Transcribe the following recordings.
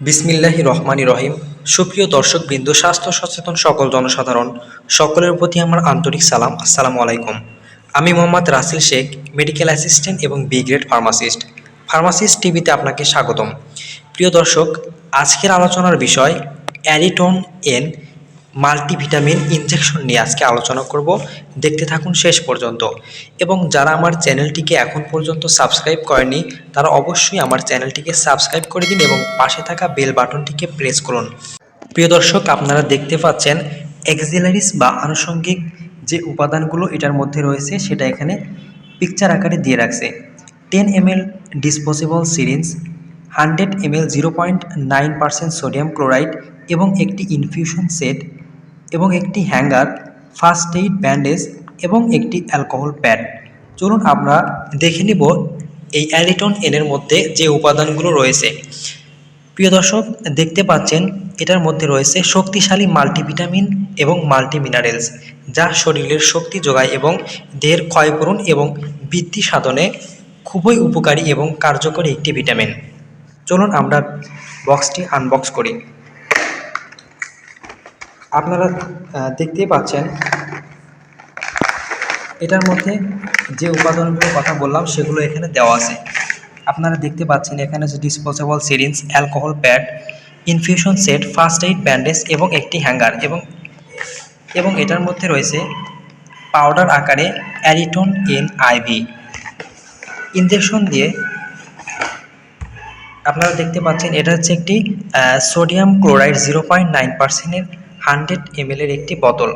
বিসমিল্লাহি রহমানি রহিম। সুপ্রিয় দর্শকবৃন্দ স্বাস্থ্য সচেতন সকল জনসাধারণ, সকলের প্রতি আমার আন্তরিক সালাম। আসসালামু আলাইকুম। আমি মোহাম্মদ রাসেল শেখ মেডিকেল অ্যাসিস্ট্যান্ট এবং বি গ্রেড ফার্মাসিস্ট ফার্মাসিস্ট টিভিতে আপনাকে স্বাগতম। প্রিয় দর্শক, আজকের আলোচনার বিষয় অ্যারিটন এন মাল্টিভিটামিন ইনজেকশন নিয়ে আজকে আলোচনা করব। দেখতে থাকুন শেষ পর্যন্ত। এবং যারা আমার চ্যানেলটিকে এখন পর্যন্ত সাবস্ক্রাইব করেনি তারা অবশ্যই আমার চ্যানেলটিকে সাবস্ক্রাইব করে দিন এবং পাশে থাকা বেল বাটনটিকে প্রেস করুন। প্রিয় দর্শক, আপনারা দেখতে পাচ্ছেন এক্সিলারিস বা আনুষঙ্গিক যে উপাদানগুলো এটার মধ্যে রয়েছে, সেটা এখানে পিকচার আকারে দিয়ে রাখছে। Ten M L disposable syringe hundred M L zero point nine percent sodium chloride এবং একটি ইনফিউশন সেট এবং একটি হ্যাঙ্গার, ফার্স্ট এইড ব্যান্ডেজ এবং একটি অ্যালকোহল প্যাড। চলুন আমরা দেখে নিব এই অ্যালিটন এনের মধ্যে যে উপাদানগুলো রয়েছে। প্রিয় দর্শক, দেখতে পাচ্ছেন, এটার মধ্যে রয়েছে শক্তিশালী মাল্টিভিটামিন এবং মাল্টি মিনারেলস যা শরীরের শক্তি যোগায় এবং দেহের ক্ষয়পূরণ এবং বৃদ্ধি সাধনে খুবই উপকারী এবং কার্যকরী একটি ভিটামিন। চলুন আমরা বক্সটি আনবক্স করি। আপনারা দেখতেই পাচ্ছেন। এটার মধ্যে যে উপাদানগুলোর কথা বললাম, সেগুলো এখানে দেওয়া আছে। আপনারা দেখতে পাচ্ছেন এখানে আছে disposable syringe alcohol pad infusion set first aid bandage এবং একটি হ্যাঙ্গার এবং এবং এটার মধ্যে রয়েছে পাউডার আকারে অ্যারিটন এন আইভি ইনজেকশন দিয়ে আপনারা দেখতে পাচ্ছেন, এটা হচ্ছে একটি sodium chloride zero point nine পার্সেন্টের হান্ড্রেড এর একটি বোতল।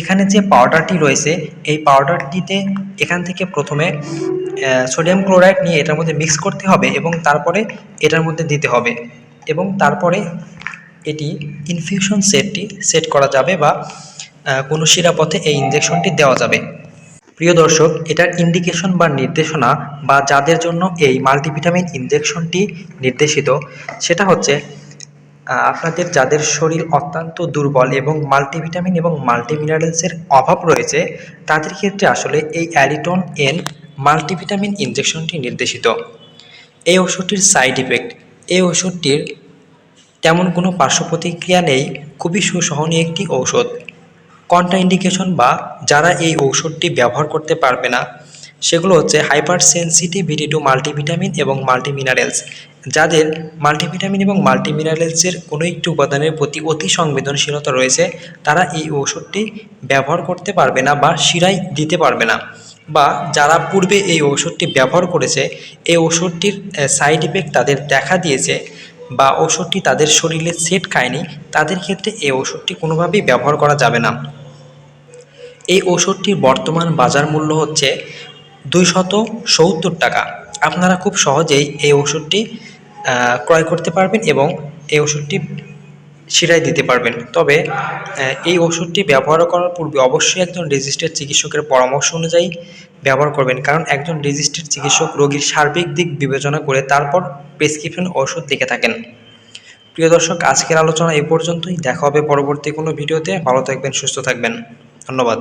এখানে যে পাউডারটি রয়েছে, এই পাউডারটিতে এখান থেকে প্রথমে সোডিয়াম ক্লোরাইড নিয়ে এটার মধ্যে মিক্স করতে হবে এবং তারপরে এটার মধ্যে দিতে হবে এবং তারপরে এটি ইনফিউশন সেটটি সেট করা যাবে বা কোনো শিরাপথে এই ইনজেকশনটি দেওয়া যাবে। প্রিয় দর্শক, এটার ইন্ডিকেশন বা নির্দেশনা বা যাদের জন্য এই মাল্টিভিটামিন ইনজেকশনটি নির্দেশিত, সেটা হচ্ছে আপনাদের যাদের শরীর অত্যন্ত দুর্বল এবং মাল্টিভিটামিন এবং মাল্টিমিনারেলসের অভাব রয়েছে, তাদের ক্ষেত্রে আসলে এই অ্যালিটন এন মাল্টিভিটামিন ইনজেকশনটি নির্দেশিত। এই ওষুধটির সাইড ইফেক্ট এই ওষুধটির তেমন কোনো পার্শ্ব প্রতিক্রিয়া নেই, খুবই সুসহনীয় একটি ঔষধ। কন্ট্রাইন্ডিকেশন বা যারা এই ঔষধটি ব্যবহার করতে পারবে না, সেগুলো হচ্ছে হাইপার সেন্সিটিভিটি টু মাল্টিভিটামিন এবং মাল্টিমিনারেলস যাদের মাল্টিভিটামিন এবং মাল্টিমিনারেলসের কোনো একটি উপাদানের প্রতি অতি সংবেদনশীলতা রয়েছে, তারা এই ঔষধটি ব্যবহার করতে পারবে না বা শিরায় দিতে পারবে না। বা যারা পূর্বে এই ঔষধটি ব্যবহার করেছে, এই ওষুধটির সাইড ইফেক্ট তাদের দেখা দিয়েছে বা ওষুধটি তাদের শরীরে সেট খায়নি, তাদের ক্ষেত্রে এই ওষুধটি কোনোভাবেই ব্যবহার করা যাবে না। এই ওষুধটির বর্তমান বাজার মূল্য হচ্ছে দুইশত সত্তর টাকা। আপনারা খুব সহজেই এই ওষুধটি ক্রয় করতে পারবেন এবং এই ওষুধটি শিরায় দিতে পারবেন। তবে এই ওষুধটি ব্যবহার করার পূর্বে অবশ্যই একজন রেজিস্টার্ড চিকিৎসকের পরামর্শ অনুযায়ী ব্যবহার করবেন। কারণ একজন রেজিস্টার্ড চিকিৎসক রোগীর সার্বিক দিক বিবেচনা করে তারপর প্রেসক্রিপশন ওষুধ লিখে থাকেন। প্রিয় দর্শক, আজকের আলোচনা এই পর্যন্তই। দেখা হবে পরবর্তী কোনো ভিডিওতে। ভালো থাকবেন, সুস্থ থাকবেন। ধন্যবাদ।